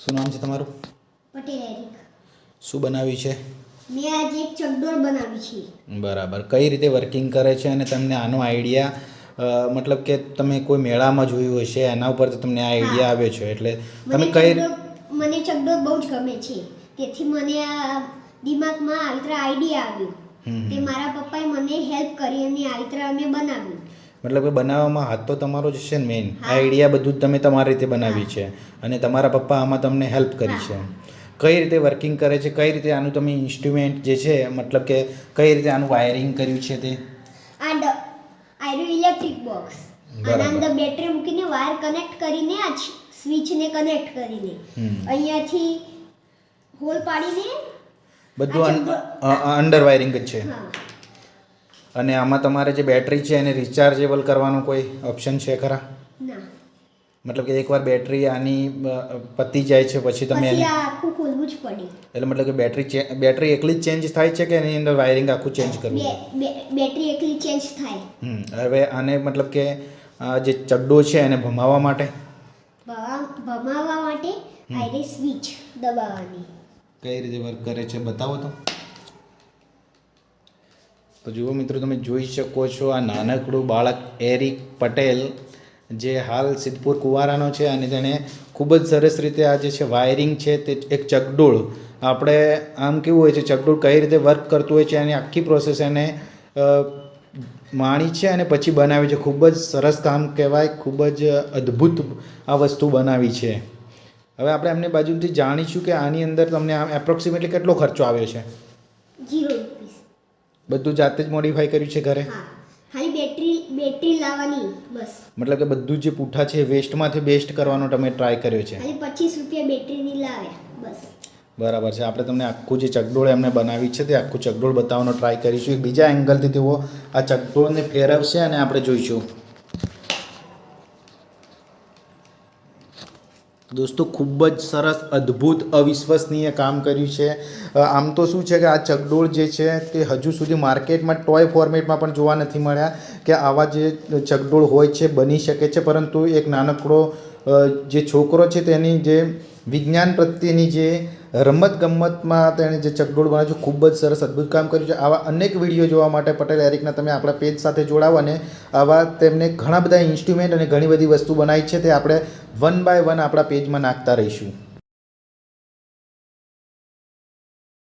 શું નામ છે તમારું? પટેલ એરિક. શું બનાવ્યું છે? મેં આજે એક ચકડોળ બનાવી છે. બરાબર. કઈ રીતે વર્કિંગ કરે છે અને તમને આનો આઈડિયા મતલબ કે તમે કોઈ મેળામાં જોયું હશે એના ઉપર તમને આ આઈડિયા આવ્યો છે? એટલે તમે કઈ મને ચકડોળ બહુ જ ગમે છે. તેથી મને આ દિમાગમાં આવી આઈડિયા આવ્યો. તે મારા પપ્પાએ મને હેલ્પ કરી અને આવી અમે બનાવ્યું. મતલબ કે બનાવવામાં હાથ તો તમારો જ છે ને મેઇન આ આઈડિયા બધું જ તમે તમારી રીતે બનાવી છે અને તમારા પપ્પા આમાં તમને હેલ્પ કરી છે. કઈ રીતે વર્કિંગ કરે છે કઈ રીતે આનું તમે ઇન્સ્ટ્રુમેન્ટ જે છે મતલબ કે કઈ રીતે આનું વાયરિંગ કર્યું છે તે? આ ડ આયરું ઇલેક્ટ્રિક બોક્સ. આના અંદર બેટરી મૂકીને વાયર કનેક્ટ કરીને આ સ્વિચને કનેક્ટ કરીને. અહીંયાથી હોલ પાડીને બધું અંડર વાયરિંગ જ છે. અને આમાં તમારે જે બેટરી છે એને રિચાર્જેબલ કરવાનો કોઈ ઓપ્શન છે ખરા? મતલબ કે એકવાર બેટરી આની પતી જાય છે પછી તમે એને આખું ખોલવું જ પડે. એટલે મતલબ કે બેટરી બેટરી એકલી જ ચેન્જ થાય છે કે એની અંદર વાયરિંગ આખું ચેન્જ કરવું બેટરી એકલી ચેન્જ થાય. હમ હવે આને મતલબ કે આ જે ચડ્ડો છે એને ભમાવવા માટે? ભમાવવા માટે આયરે સ્વિચ દબાવવાની. કઈ રીતે વર્ક કરે છે બતાવો તો. તો જુઓ મિત્રો, તમે જોઈ શકો છો આ નાનકડું બાળક એરિક પટેલ, જે હાલ સિદ્ધપુર કુવારાનો છે અને તેણે ખૂબ જ સરસ રીતે આ જે છે વાયરિંગ છે તે એક ચકડોળ, આપણે આમ કેવું હોય છે, ચકડોળ કઈ રીતે વર્ક કરતું હોય છે એની આખી પ્રોસેસ એને માણી છે અને પછી બનાવી છે. ખૂબ જ સરસ કામ કહેવાય, ખૂબ જ અદ્ભુત આ વસ્તુ બનાવી છે. હવે આપણે એમની બાજુથી જાણીશું કે આની અંદર તમને આમ એપ્રોક્સિમેટલી કેટલો ખર્ચો આવ્યો છે? બધું જાતે જ મોડિફાઈ કર્યું છે ઘરે? હા. ખાલી બેટરી બેટરી લાવવાની બસ. મતલબ કે બધું જે પૂઠા છે વેસ્ટમાંથી બેસ્ટ કરવાનો તમે ટ્રાય કર્યો છે? ખાલી પચીસ રૂપિયા બેટરીની લાવ્યા બસ. બરાબર છે. આપણે તમને આખું જે ચકડોળ એમને બનાવી છે તે આખું ચકડોળ બતાવવાનો ટ્રાય કરીશું. એક બીજા એંગલથી તેઓ આ ચકડોળને ફેરવશે અને આપણે જોઈશું. દોસ્તો, ખૂબ જ સરસ, અદ્ભુત, અવિશ્વસનીય કામ કર્યું છે. આમ તો શું છે કે આ ચકડોળ જે છે તે હજુ સુધી માર્કેટમાં ટોય ફોર્મેટમાં પણ જોવા નથી મળ્યા કે આવા જે ચકડોળ હોય છે, બની શકે છે. પરંતુ એક નાનકડો જે છોકરો છે તેની જે વિજ્ઞાન પ્રત્યેની જે રમત ગમતમાં તેણે જે ચકડોળ બનાવ્યું છે, ખૂબ જ સરસ અદ્ભુત કામ કર્યું છે. આવા અનેક વીડિયો જોવા માટે પટેલ એરિકના તમે આપણા પેજ સાથે જોડાવો અને આવા તેમને ઘણા બધા ઇન્સ્ટ્રુમેન્ટ અને ઘણી બધી વસ્તુ બનાવી છે, તે આપણે વન બાય વન આપણા પેજમાં નાખતા રહીશું.